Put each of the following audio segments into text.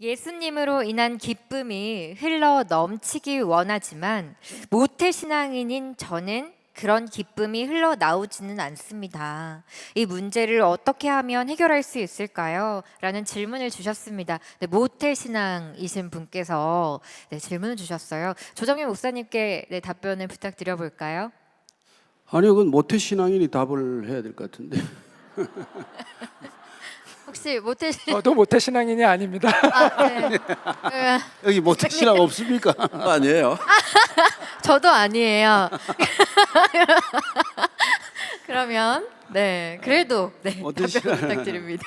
예수님으로 인한 기쁨이 흘러 넘치기 원하지만 모태 신앙인인 저는 그런 기쁨이 흘러 나오지는 않습니다. 이 문제를 어떻게 하면 해결할 수 있을까요? 라는 질문을 주셨습니다. 네, 모태 신앙이신 분께서 네, 질문을 주셨어요. 조정현 목사님께 네, 답변을 부탁드려 볼까요? 아니요, 그건 모태 신앙인이 답을 해야 될 것 같은데. 혹시 모태 신앙 저도 모태 신앙인이 아닙니다. 아, 네. 네, 여기 모태 신앙 없습니까? 아니에요. 저도 아니에요. 그러면 네 그래도 네 모태 답변 신앙. 부탁드립니다.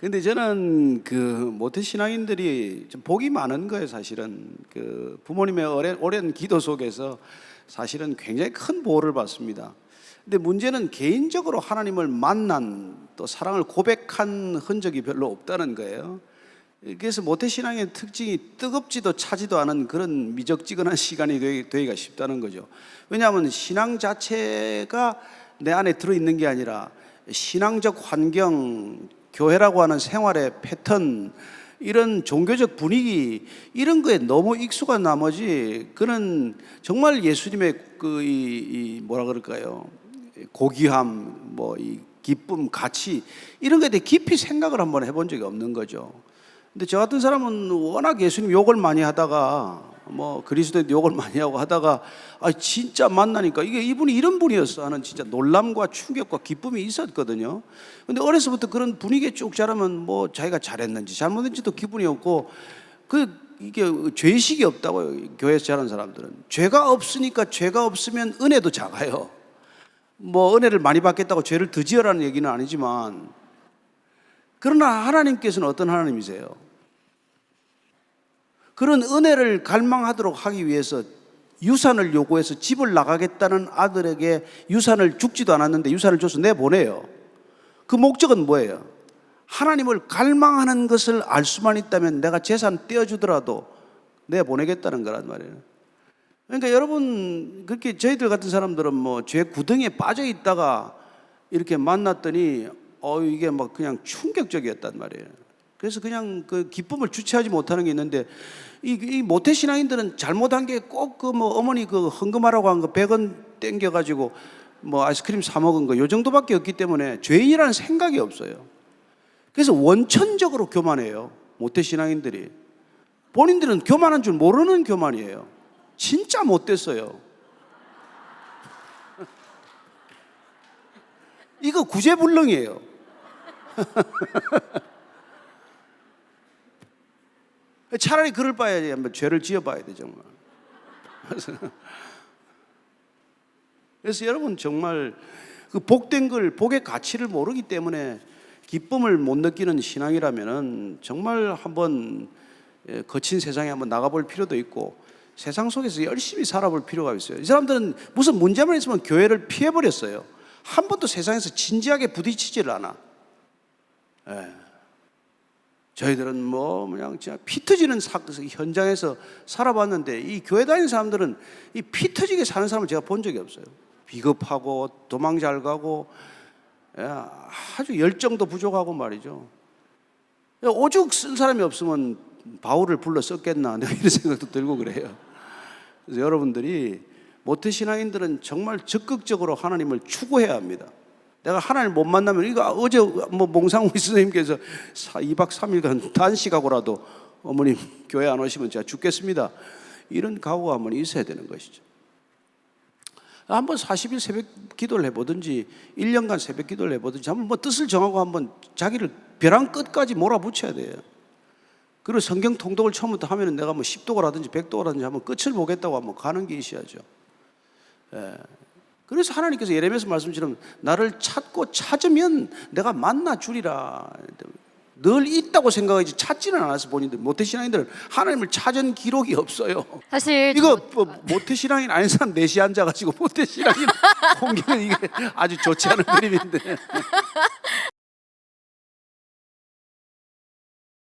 근데 저는 그 모태 신앙인들이 좀 복이 많은 거예요, 사실은. 그 부모님의 오랜, 오랜 기도 속에서 사실은 굉장히 큰 보호를 받습니다. 근데 문제는 개인적으로 하나님을 만난 또 사랑을 고백한 흔적이 별로 없다는 거예요. 그래서 모태 신앙의 특징이 뜨겁지도 차지도 않은 그런 미적지근한 시간이 되기- 되기가 쉽다는 거죠. 왜냐하면 신앙 자체가 내 안에 들어 있는 게 아니라 신앙적 환경, 교회라고 하는 생활의 패턴, 이런 종교적 분위기 이런 거에 너무 익숙한 나머지 그는 정말 예수님의 그 이 뭐라 그럴까요? 고귀함, 뭐 이 기쁨, 가치 이런 거에 대해 깊이 생각을 한번 해본 적이 없는 거죠. 근데 저 같은 사람은 워낙 예수님 욕을 많이 하다가 뭐 그리스도에 욕을 많이 하고 하다가 아 진짜 만나니까 이게 이분이 이런 분이었어 하는 진짜 놀람과 충격과 기쁨이 있었거든요. 근데 어려서부터 그런 분위기에 쭉 자라면 뭐 자기가 잘했는지 잘못했는지도 기분이 없고 그 이게 죄의식이 없다고요. 교회에서 자란 사람들은 죄가 없으니까 죄가 없으면 은혜도 작아요. 뭐 은혜를 많이 받겠다고 죄를 더 지어라는 얘기는 아니지만 그러나 하나님께서는 어떤 하나님이세요? 그런 은혜를 갈망하도록 하기 위해서 유산을 요구해서 집을 나가겠다는 아들에게 유산을 죽지도 않았는데 유산을 줘서 내보내요. 그 목적은 뭐예요? 하나님을 갈망하는 것을 알 수만 있다면 내가 재산 떼어주더라도 내보내겠다는 거란 말이에요. 그러니까 여러분 그렇게 저희들 같은 사람들은 뭐 죄 구덩이에 빠져 있다가 이렇게 만났더니 어 이게 막 그냥 충격적이었단 말이에요. 그래서 그냥 그 기쁨을 주체하지 못하는 게 있는데 이, 이 모태 신앙인들은 잘못한 게 꼭 그 뭐 어머니 그 헌금하라고 한 거 100원 땡겨 가지고 뭐 아이스크림 사 먹은 거 요 정도밖에 없기 때문에 죄인이라는 생각이 없어요. 그래서 원천적으로 교만해요. 모태 신앙인들이 본인들은 교만한 줄 모르는 교만이에요. 진짜 못됐어요. 이거 구제불능이에요. 차라리 그럴 바에 한번 죄를 지어봐야 돼 정말. 그래서, 그래서 여러분 정말 그 복된 걸 복의 가치를 모르기 때문에 기쁨을 못 느끼는 신앙이라면은 정말 한번 예, 거친 세상에 한번 나가볼 필요도 있고 세상 속에서 열심히 살아볼 필요가 있어요. 이 사람들은 무슨 문제만 있으면 교회를 피해버렸어요. 한 번도 세상에서 진지하게 부딪히지를 않아. 예. 저희들은 뭐 그냥 진짜 피 터지는 사- 현장에서 살아봤는데 이 교회 다니는 사람들은 이 피 터지게 사는 사람을 제가 본 적이 없어요. 비겁하고 도망 잘 가고 예, 아주 열정도 부족하고 말이죠. 오죽 쓴 사람이 없으면 바울을 불러 썼겠나 내가 이런 생각도 들고 그래요. 그래서 여러분들이 모태 신앙인들은 정말 적극적으로 하나님을 추구해야 합니다. 내가 하나님 못 만나면 이거 어제 뭐 몽상우 선생님께서 2박 3일간 단식하고라도 어머님 교회 안 오시면 제가 죽겠습니다. 이런 각오가 한번 있어야 되는 것이죠. 한번 40일 새벽 기도를 해보든지 1년간 새벽 기도를 해보든지 한번 뭐 뜻을 정하고 한번 자기를 벼랑 끝까지 몰아붙여야 돼요. 그리고 성경 통독을 처음부터 하면은 내가 뭐 10도가라든지 100도가라든지 한번 끝을 보겠다고 한번 가는 게 있어야죠. 예. 그래서 하나님께서 예레미야서 말씀처럼 나를 찾고 찾으면 내가 만나 주리라. 늘 있다고 생각하지 찾지는 않아서 본인들 모태 신앙인들은 하나님을 찾은 기록이 없어요. 사실 이거 저- 뭐 모태 신앙인 아닌 사람 넷이 앉아가지고 모태 신앙인 공개는 이게 아주 좋지 않은 그림인데